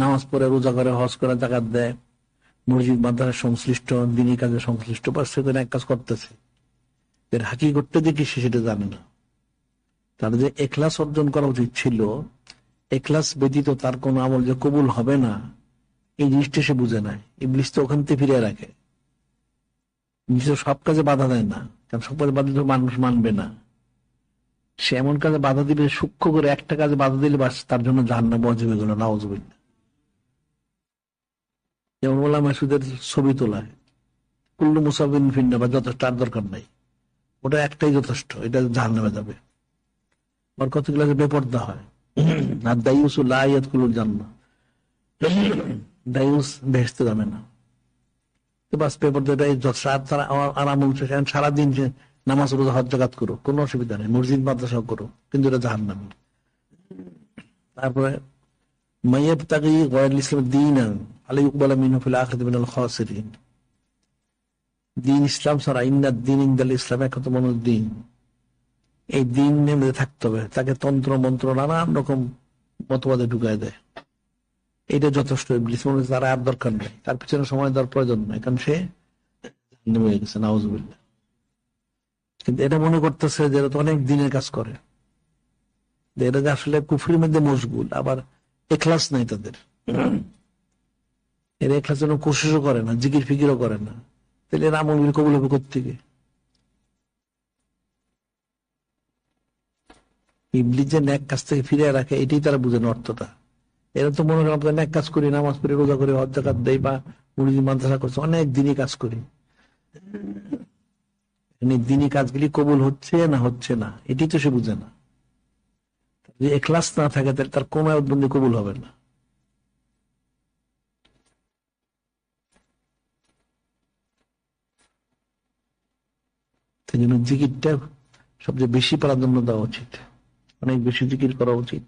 নামাজ পড়ে, রোজা করে, হজ করে জাকাত দেয়, মসজিদ, মাদ্রাসা সংশ্লিষ্ট, দিনী কাজে সংশ্লিষ্ট বা সে এক কাজ করতেছে। এর হাকি করতে কি সে সেটা জানে না। তার যে এখলাস অর্জন করা উচিত ছিল, এখলাস ব্যতীত তার কোনো আমল যে কবুল হবে না, এই জিনিসটা সে বুঝে নাই। ইবলিশ তো ওখান থেকে ফিরে রাখে। নিজে সব কাজে বাধা দেয় না, কারণ সব কাজে বাধা মানুষ মানবে না। সে এমন কাজে বাধা দিবে, সূক্ষ্ম করে একটা কাজে বাধা দিলে বাস তার জন্য জাহান্নাম অজবে গেল না অজবে যেমন বললাম মাসুদের ছবি তোলা কুল্লু মুসাফিন ফিন্না বা যথেষ্ট আর দরকার নাই। ওটা একটাই যথেষ্ট, এটা জাহান্নামে যাবে। আর কতগুলো বেপর্দা হয়। আর দায়ুস লাইয়াত কুলুর জান্না দায়ুস ভেসতে যাবে না। বাস পেপার এটাই আরাম উঠছে সারাদিন নামাজ রোজা হজ জাগাত করো কোনো অসুবিধা নেই। মসজিদ মাদ্রাসা করো কিন্তু এটা তারপরে তাকে গয়ের ইসলামের দিন ইসলাম দিন এই দিন নেমে থাকতে হবে। তাকে তন্ত্র, মন্ত্র নানান রকম মতবাদে ঢুকায় দেয়। এটা যথেষ্ট তার আর দরকার নেই। তার পিছনে সময় দেওয়ার প্রয়োজন নেই, কারণ সে নেমে গেছে, নাউজুবিল্লাহ। কিন্তু এটা মনে করতেছে যে তো অনেক দিনের কাজ করে। এরা যে আসলে কুফরির মধ্যে মশগুল, আবার এখলাস নাই তাদের। এরা এখলাস যেন কোশিশও করে না জিকির ফিকিরও করে না। তাহলে এরা আমল কবুল হবে কোথেকে ইবলিস যে ন্যাক কাছ থেকে ফিরে রাখে, এটাই তারা বুঝেন অর্থটা। এরা তো মনে করেন আমরা ন্যাক কাজ করি, নামাজ পড়ি, রোজা করি হজ জাকাত দেই বা মুড়ি মাদ্রাসা করছে, অনেক দিনই কাজ করি। মানে দিনই কাজগুলি কবুল হচ্ছে না হচ্ছে না? এটি তো সে বুঝে না। যদি এখলাস না থাকে, তাহলে তার কোন আয়তবন্দি কবুল হবে না। সেই জন্য জিকিরটা সবচেয়ে বেশি প্রাধান্য দেওয়া উচিত। অনেক বেশি জিকির করা উচিত।